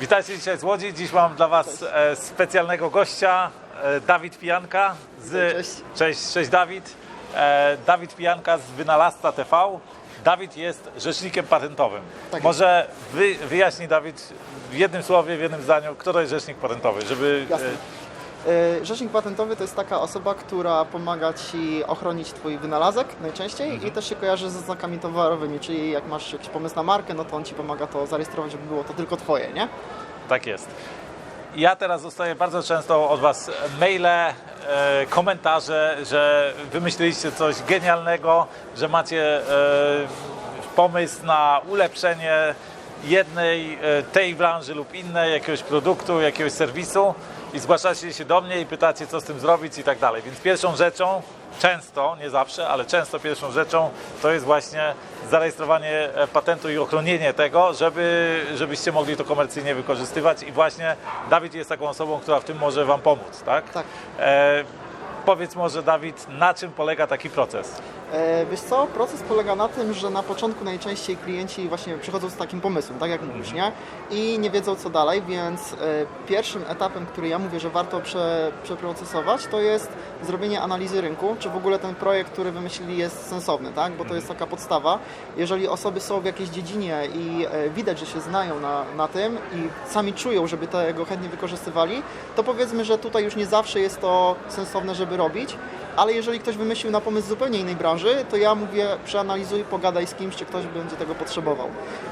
Witajcie dzisiaj z Łodzi. Dziś mam dla Was e, specjalnego gościa, e, Dawid Pijanka. Z... Cześć. Cześć, cześć Dawid. E, Dawid Pijanka z Wynalazca TV. Dawid jest rzecznikiem patentowym. Tak Może wy, wyjaśnij Dawid w jednym słowie, w jednym zdaniu, kto to jest rzecznik patentowy, żeby... Jasne. E, Rzecznik patentowy to jest taka osoba, która pomaga Ci ochronić Twój wynalazek najczęściej Mhm. i też się kojarzy ze znakami towarowymi, czyli jak masz jakiś pomysł na markę, no to on Ci pomaga to zarejestrować, żeby było to tylko Twoje, nie? Tak jest. Ja teraz dostaję bardzo często od Was maile, e, komentarze, że wymyśliliście coś genialnego, że macie e, pomysł na ulepszenie jednej, e, tej branży lub innej, jakiegoś produktu, jakiegoś serwisu i zgłaszacie się do mnie i pytacie, co z tym zrobić i tak dalej. Więc pierwszą rzeczą, często, nie zawsze, ale często pierwszą rzeczą to jest właśnie zarejestrowanie e, patentu i ochronienie tego, żeby, żebyście mogli to komercyjnie wykorzystywać i właśnie Dawid jest taką osobą, która w tym może Wam pomóc, tak? Tak. E, powiedz może Dawid, na czym polega taki proces? E, Wiesz co, proces polega na tym, że na początku najczęściej klienci właśnie przychodzą z takim pomysłem, tak jak mówisz, nie? I nie wiedzą co dalej, więc e, pierwszym etapem, który ja mówię, że warto prze, przeprocesować, to jest zrobienie analizy rynku, czy w ogóle ten projekt, który wymyślili jest sensowny, tak? Bo to jest taka podstawa. Jeżeli osoby są w jakiejś dziedzinie i e, widać, że się znają na, na tym i sami czują, żeby tego chętnie wykorzystywali, to powiedzmy, że tutaj już nie zawsze jest to sensowne, żeby robić, ale jeżeli ktoś wymyślił na pomysł zupełnie innej branży, to ja mówię, przeanalizuj, pogadaj z kimś, czy ktoś będzie tego potrzebował.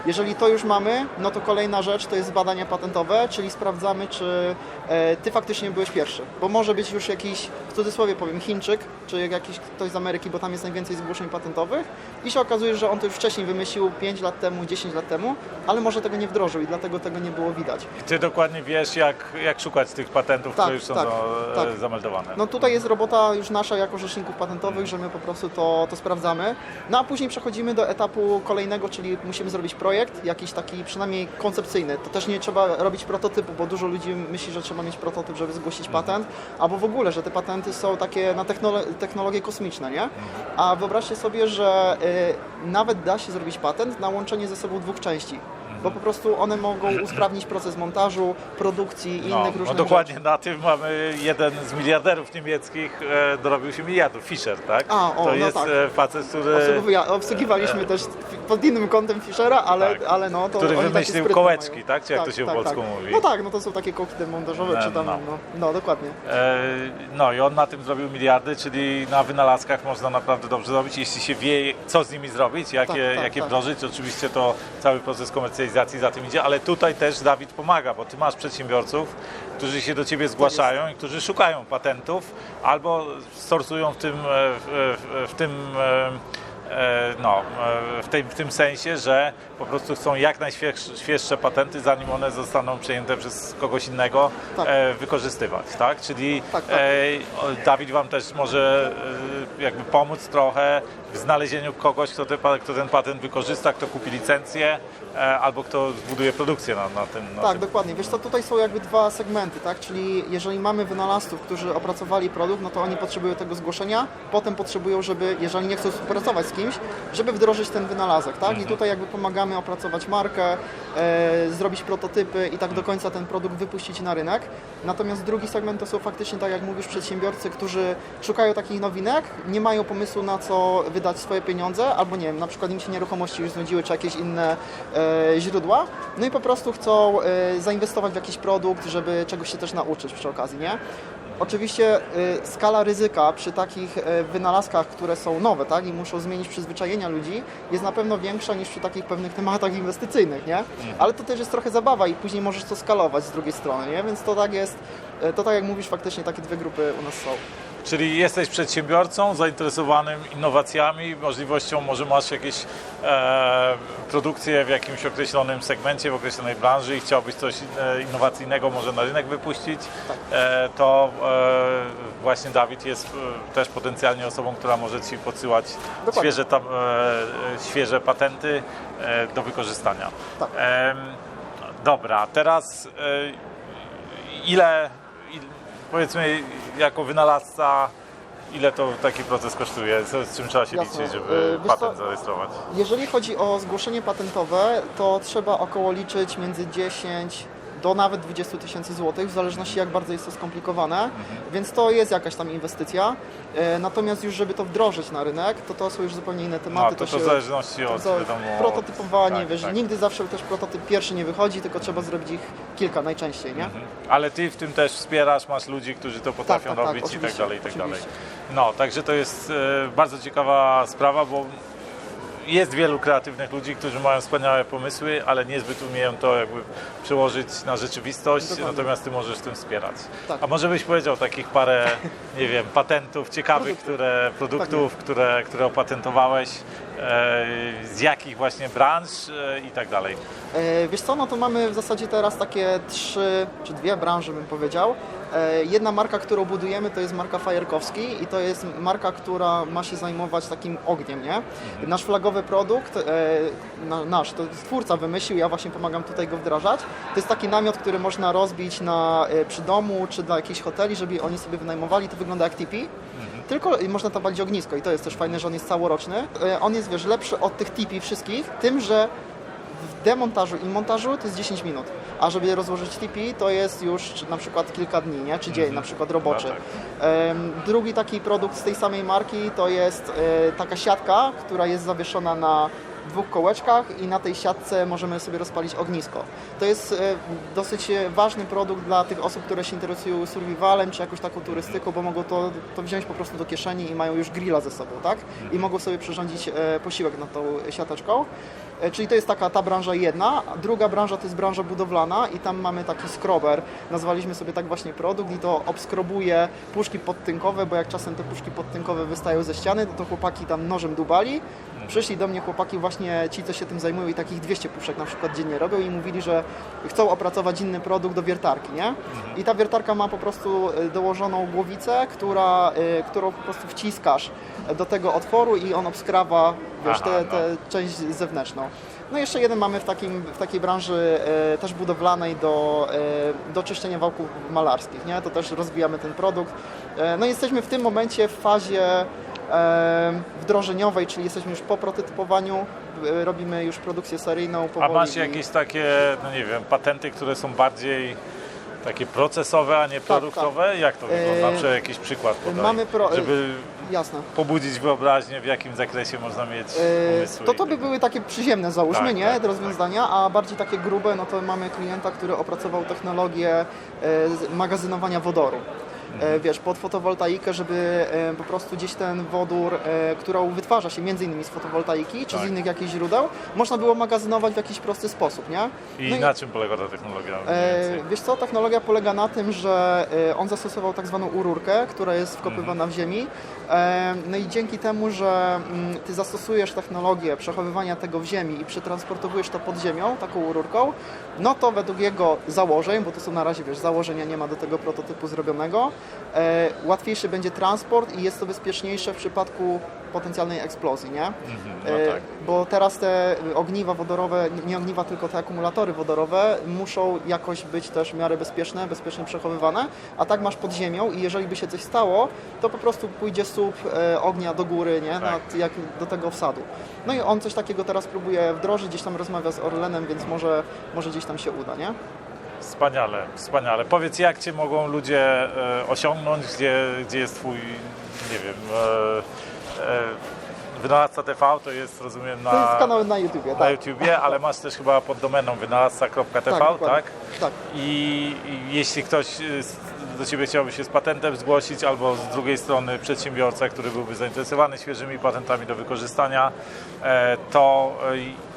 Jeżeli to już mamy, no to kolejna rzecz to jest badania patentowe, czyli sprawdzamy, czy e, ty faktycznie byłeś pierwszy. Bo może być już jakiś, w cudzysłowie powiem, Chińczyk, czy jakiś ktoś z Ameryki, bo tam jest najwięcej zgłoszeń patentowych i się okazuje, że on to już wcześniej wymyślił 5 lat temu, 10 lat temu, ale może tego nie wdrożył i dlatego tego nie było widać. Ty dokładnie wiesz, jak, jak szukać tych patentów, Tak, które już są tak, za, tak. zameldowane. No tutaj jest robota już nasza jako rzeczników patentowych, że my po prostu to, to sprawdzamy. No a później przechodzimy do etapu kolejnego, czyli musimy zrobić projekt, jakiś taki przynajmniej koncepcyjny. To też nie trzeba robić prototypu, bo dużo ludzi myśli, że trzeba mieć prototyp, żeby zgłosić patent, albo w ogóle, że te patenty są takie na technolo- technologie kosmiczne, nie? A wyobraźcie sobie, że y, nawet da się zrobić patent na łączenie ze sobą dwóch części. Bo po prostu one mogą usprawnić proces montażu, produkcji i No, innych no różnych dokładnie rzeczy. na tym mamy jeden z miliarderów niemieckich, e, dorobił się miliardów, Fischer, tak? A, o, to no jest tak. e, facet, który, Obsługiwa- obsługiwaliśmy też pod innym kątem Fischera, ale, Tak. ale no to który wymyślił kołeczki, mają. tak? Czy jak to się po polsku mówi? No tak, no to są takie kołki demontażowe, czy tam, No. no, no dokładnie. E, No i on na tym zrobił miliardy, czyli na wynalazkach można naprawdę dobrze zrobić, jeśli się wie, co z nimi zrobić, jakie, Tak, tak, jakie tak. wdrożyć. Oczywiście to cały proces za tym idzie, ale tutaj też Dawid pomaga, bo ty masz przedsiębiorców, którzy się do ciebie zgłaszają i którzy szukają patentów albo sorsują w tym, e, w, w, w tym e, e, no, e, w, tej, w tym sensie, że po prostu chcą jak najświeższe patenty, zanim one zostaną przejęte przez kogoś innego, Tak. e, wykorzystywać, tak? Czyli Tak, tak. E, Dawid Wam też może e, jakby pomóc trochę w znalezieniu kogoś, kto, te, kto ten patent wykorzysta, kto kupi licencję e, albo kto zbuduje produkcję na, na tym. Na Tak, tym. dokładnie. Wiesz co, tutaj są jakby dwa segmenty, tak? Czyli jeżeli mamy wynalazców, którzy opracowali produkt, no to oni potrzebują tego zgłoszenia, potem potrzebują, żeby, jeżeli nie chcą współpracować z kimś, żeby wdrożyć ten wynalazek, tak? I tutaj jakby pomagamy opracować markę, e, zrobić prototypy i tak do końca ten produkt wypuścić na rynek. Natomiast drugi segment to są faktycznie, tak jak mówisz, przedsiębiorcy, którzy szukają takich nowinek, nie mają pomysłu na co wydać swoje pieniądze, albo nie wiem, na przykład im się nieruchomości już znudziły, czy jakieś inne e, źródła, no i po prostu chcą e, zainwestować w jakiś produkt, żeby czegoś się też nauczyć przy okazji, nie? Oczywiście e, skala ryzyka przy takich e, wynalazkach, które są nowe, tak, i muszą zmienić przyzwyczajenia ludzi, jest na pewno większa niż przy takich pewnych tematach inwestycyjnych, nie? Ale to też jest trochę zabawa i później możesz to skalować z drugiej strony, nie? Więc to tak jest, e, to tak jak mówisz, faktycznie takie dwie grupy u nas są. Czyli jesteś przedsiębiorcą zainteresowanym innowacjami, możliwością, może masz jakieś e, produkcje w jakimś określonym segmencie, w określonej branży i chciałbyś coś e, innowacyjnego może na rynek wypuścić, Tak. e, to e, właśnie Dawid jest e, też potencjalnie osobą, która może Ci podsyłać Dokładnie. świeże, tam, e, świeże patenty do wykorzystania. Tak. Dobra, teraz ile, il, powiedzmy jako wynalazca, ile to taki proces kosztuje, co, z czym trzeba się Jasne. liczyć, żeby E, wiesz patent co? zarejestrować? Jeżeli chodzi o zgłoszenie patentowe, to trzeba około liczyć między 10 do nawet 20 tysięcy złotych, w zależności jak bardzo jest to skomplikowane, Mhm. więc to jest jakaś tam inwestycja. E, Natomiast już żeby to wdrożyć na rynek, to to są już zupełnie inne tematy. No, to, to się- w zależności od, to wiadomo, prototypowanie, tak, wiesz, tak. nigdy zawsze też prototyp pierwszy nie wychodzi, tylko trzeba zrobić ich kilka najczęściej, nie? Mhm. Ale ty w tym też wspierasz, masz ludzi, którzy to potrafią tak, tak, robić i tak dalej, i tak dalej. No, także to jest e, bardzo ciekawa sprawa, bo jest wielu kreatywnych ludzi, którzy mają wspaniałe pomysły, ale niezbyt umieją to jakby przełożyć na rzeczywistość, Dokładnie. natomiast ty możesz tym wspierać. Tak. A może byś powiedział takich parę, nie wiem, patentów ciekawych, które, produktów, które, które opatentowałeś, e, z jakich właśnie branż e, i tak dalej. E, Wiesz co, no to mamy w zasadzie teraz takie trzy czy dwie branże bym powiedział. E, Jedna marka, którą budujemy to jest marka Fajerkowski i to jest marka, która ma się zajmować takim ogniem, nie? Nasz flagowy produkt, e, na, nasz, to twórca wymyślił, ja właśnie pomagam tutaj go wdrażać. To jest taki namiot, który można rozbić na, e, przy domu czy dla jakichś hoteli, żeby oni sobie wynajmowali, to wygląda jak tipi. Tylko i można tam palić ognisko i to jest też fajne, że on jest całoroczny. On jest, wiesz, lepszy od tych tipi wszystkich, tym, że demontażu i montażu to jest 10 minut, a żeby rozłożyć TP to jest już na przykład kilka dni, nie? czy dzień na przykład roboczy. No tak. Drugi taki produkt z tej samej marki to jest e, taka siatka, która jest zawieszona na dwóch kołeczkach i na tej siatce możemy sobie rozpalić ognisko. To jest e, dosyć ważny produkt dla tych osób, które się interesują survivalem czy jakąś taką turystyką, bo mogą to, to wziąć po prostu do kieszeni i mają już grilla ze sobą, tak? I mogą sobie przyrządzić e, posiłek nad tą siateczką. E, Czyli to jest taka ta branża jedna, druga branża to jest branża budowlana i tam mamy taki skrober, nazwaliśmy sobie tak właśnie produkt i to obskrobuje puszki podtynkowe, bo jak czasem te puszki podtynkowe wystają ze ściany, to, to chłopaki tam nożem dubali. Przyszli do mnie chłopaki właśnie ci, co się tym zajmują i takich 200 puszek na przykład dziennie robią i mówili, że chcą opracować inny produkt do wiertarki, nie? I ta wiertarka ma po prostu e, dołożoną głowicę, która, e, którą po prostu wciskasz do tego otworu i on obskrawa, wiesz, Aha, te, no. część zewnętrzną. No i jeszcze jeden mamy w, takim, w takiej branży e, też budowlanej do, e, do czyszczenia wałków malarskich, nie? To też rozwijamy ten produkt. E, no i jesteśmy w tym momencie w fazie e, wdrożeniowej, czyli jesteśmy już po prototypowaniu, e, robimy już produkcję seryjną A powoli. masz i- jakieś takie, no nie wiem, patenty, które są bardziej takie procesowe, a nie produktowe? Jak to wygląda? E, Może jakiś przykład podaj, mamy pro- żeby Jasne. pobudzić wyobraźnię, w jakim zakresie można mieć E, pomysły. To to by były takie przyziemne, załóżmy, Tak, nie, tak, rozwiązania, a bardziej takie grube, no to mamy klienta, który opracował technologię z- magazynowania wodoru. Mhm. E, Wiesz, pod fotowoltaikę, żeby e, po prostu gdzieś ten wodór, e, którą wytwarza się między innymi z fotowoltaiki czy Tak. z innych jakichś źródeł, można było magazynować w jakiś prosty sposób, nie? I No na czym polega ta technologia? wiesz co, technologia polega na tym, że on zastosował tak zwaną ururkę, która jest wkopywana w ziemi. No i dzięki temu, że mm, ty zastosujesz technologię przechowywania tego w ziemi i przetransportowujesz to pod ziemią, taką ururką, no to według jego założeń, bo to są na razie, wiesz, założenia nie ma do tego prototypu zrobionego, łatwiejszy będzie transport i jest to bezpieczniejsze w przypadku potencjalnej eksplozji, nie? no E, tak. Bo teraz te ogniwa wodorowe, nie ogniwa, tylko te akumulatory wodorowe muszą jakoś być też w miarę bezpieczne, bezpiecznie przechowywane, a tak masz pod ziemią i jeżeli by się coś stało, to po prostu pójdzie słup e, ognia do góry, nie? Tak. Jak do tego wsadu. No i on coś takiego teraz próbuje wdrożyć, gdzieś tam rozmawia z Orlenem, więc może, może gdzieś tam się uda, nie? Wspaniale, wspaniale. Powiedz, jak Cię mogą ludzie e, osiągnąć, gdzie, gdzie jest Twój, nie wiem, e, e, Wynalazca TV, to jest, rozumiem, na, To jest kanał na YouTubie, na tak. YouTubie, ale masz też chyba pod domeną wynalazca.tv, tak? dokładnie. tak. I, I jeśli ktoś s- do Ciebie chciałby się z patentem zgłosić, albo z drugiej strony przedsiębiorca, który byłby zainteresowany świeżymi patentami do wykorzystania, e, to e,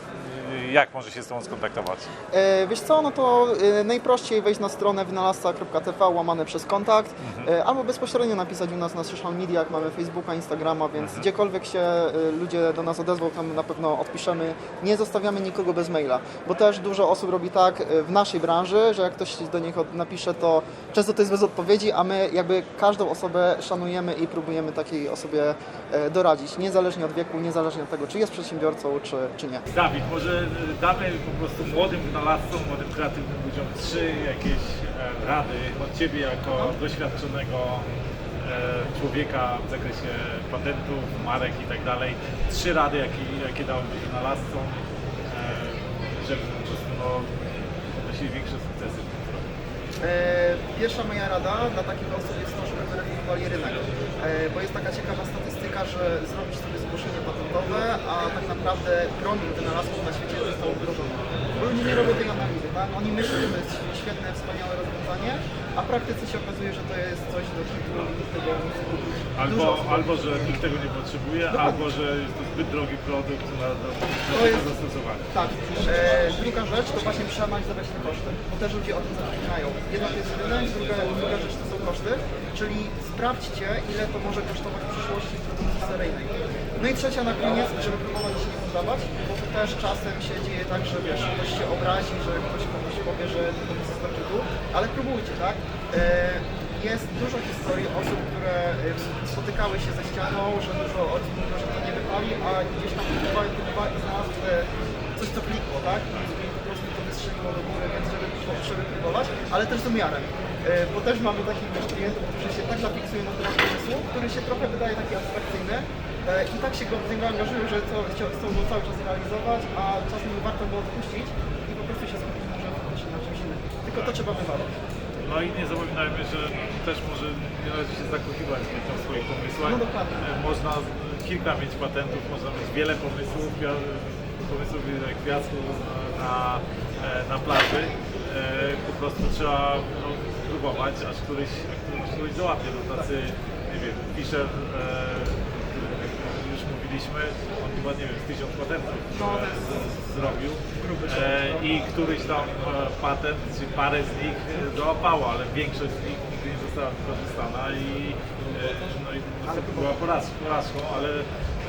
jak może się z Tobą skontaktować? E, Wiesz co, no to e, najprościej wejść na stronę wynalazca.tv łamane przez kontakt Mhm. e, albo bezpośrednio napisać u nas na social mediach, mamy Facebooka, Instagrama, więc Mhm. gdziekolwiek się e, ludzie do nas odezwą, tam na pewno odpiszemy. Nie zostawiamy nikogo bez maila, bo też dużo osób robi tak e, w naszej branży, że jak ktoś do nich od- napisze, to często to jest bez odpowiedzi, a my jakby każdą osobę szanujemy i próbujemy takiej osobie e, doradzić, niezależnie od wieku, niezależnie od tego, czy jest przedsiębiorcą, czy, czy nie. Dawid, może damy po prostu młodym wynalazcom, młodym kreatywnym ludziom trzy jakieś e, rady od Ciebie jako doświadczonego e, człowieka w zakresie patentów, marek i tak dalej. Trzy rady, jakie, jakie dałbyś wynalazcom, e, żeby po prostu no, odnosili większe sukcesy. Pierwsza moja rada dla takich osób jest to, żeby weryfikowali rynek. E, Bo jest taka ciekawa statystyka, że zrobić sobie zgłoszenie patentowe, a tak naprawdę promil wynalazków na świecie został wdrożony. Bo ludzie nie robią tej analizy, tak? Oni myślą, że to jest świetne, wspaniałe rozwiązanie, a w praktyce się okazuje, że to jest coś do nikt tego Albo, osób- albo, że nikt tego nie potrzebuje, Dokładnie. albo, że jest to zbyt drogi produkt na, na, na jest- zastosowanie. Tak. E, druga rzecz to właśnie przeanalizować te koszty, bo też ludzie o tym zapominają. Jedna to jest rynek, druga, druga rzecz to są koszty, czyli sprawdźcie ile to może kosztować w przyszłości w produkcji seryjnej. No i trzecia na koniec, żeby próbować się nie poddawać, bo to też czasem się dzieje tak, że wiesz, ktoś się obrazi, że ktoś komuś powie, że to jest kitu, ale próbujcie, tak? E, jest dużo historii osób, które e, spotykały się ze ścianą, że dużo osób mówiło, że to nie wypali, a gdzieś tam próbowali, próbowali i znalazły coś, co klikło, tak? I po prostu to wystrzeliło do góry, więc żeby, żeby próbować, ale też z umiarem. E, Bo też mamy takich wiesz, klientów, którzy się tak zafiksują na temat pomysłu, który się trochę wydaje taki abstrakcyjny e, i tak się go w niego angażują, że to, chcą go cały czas realizować, a czasem warto go odpuścić i po prostu się skupić może faktycznie na czymś innym. Tylko to trzeba wywalać. No i nie zapominajmy, że też może nie należy się zakochiwać w swoich pomysłach. No dokładnie. E, Można kilka mieć patentów, można mieć wiele pomysłów, pomysłów jak kwiatków na, na plaży. Po prostu trzeba no, próbować, aż któryś, aż któryś załapie. No tacy, nie wiem, Fischer, e, który już mówiliśmy, on chyba, nie wiem, z tysiąc patentów No, e, z- zrobił. E, I któryś tam e, patent, czy parę z nich e, załapało, ale większość z nich nigdy nie została wykorzystana i, e, no i była porażką, ale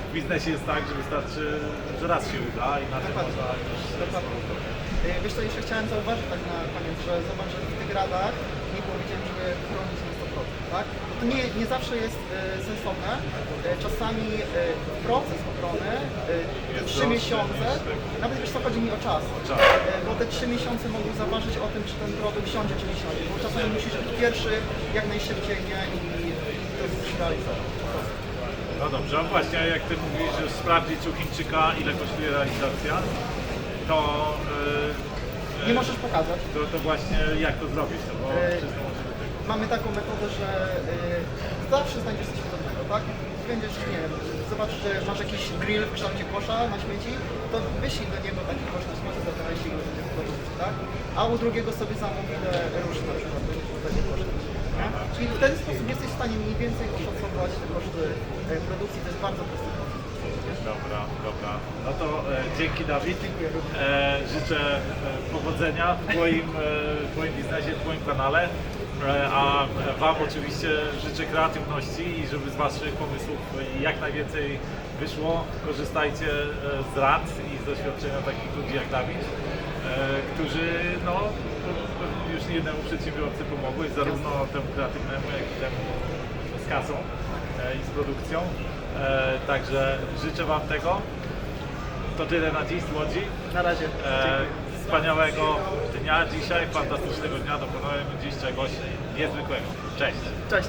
w biznesie jest tak, że wystarczy, że raz się uda i na tym można już Dokładnie. E, Wiesz co, jeszcze chciałem zauważyć tak na koniec, że zobacz, że w tych radach powiedziałem, żeby chronić na 100%, tak? To nie, nie zawsze jest e, sensowne. E, czasami e, proces ochrony, e, te Jest 3 droższy miesiące, niż tego. nawet wiesz co, chodzi mi o czas. czas. E, bo te 3 miesiące mogą zaważyć o tym, czy ten produkt siądzie, czy nie siądzie. Bo czasami musisz być pierwszy, jak najszybciej, nie? I to musisz realizować. No dobrze, a właśnie jak ty mówisz, że sprawdzić u Chińczyka ile kosztuje realizacja, to, e, Nie e, możesz pokazać. to, to właśnie jak to zrobić, no bo E, do tego. mamy taką metodę, że y, zawsze znajdziesz coś podobnego, tak? Będziesz, nie wiem, zobaczysz, że masz jakiś grill w kształcie kosza na śmieci, to wyślij do niego taki kosz na śmieci za 12 ile będzie w produkcji, tak? A u drugiego sobie zamów ile róż na przykład będzie w takie koszty. nie? Czyli w ten sposób jesteś w stanie mniej więcej oszacować te koszty e, produkcji, to jest bardzo prosty. Dobra, dobra. No to e, dzięki Dawid. E, życzę e, powodzenia w Twoim, e, twoim biznesie, w Twoim kanale. E, a Wam oczywiście życzę kreatywności i żeby z Waszych pomysłów jak najwięcej wyszło. Korzystajcie e, z rad i z doświadczenia takich ludzi jak Dawid, e, którzy no, już nie jednemu przedsiębiorcy pomogły, zarówno temu kreatywnemu, jak i temu z kasą e, i z produkcją. E, Także życzę Wam tego. To tyle na dziś z Łodzi. Na razie. E, wspaniałego dnia dzisiaj, fantastycznego dnia. Dokonałem dziś czegoś niezwykłego. Cześć! Cześć.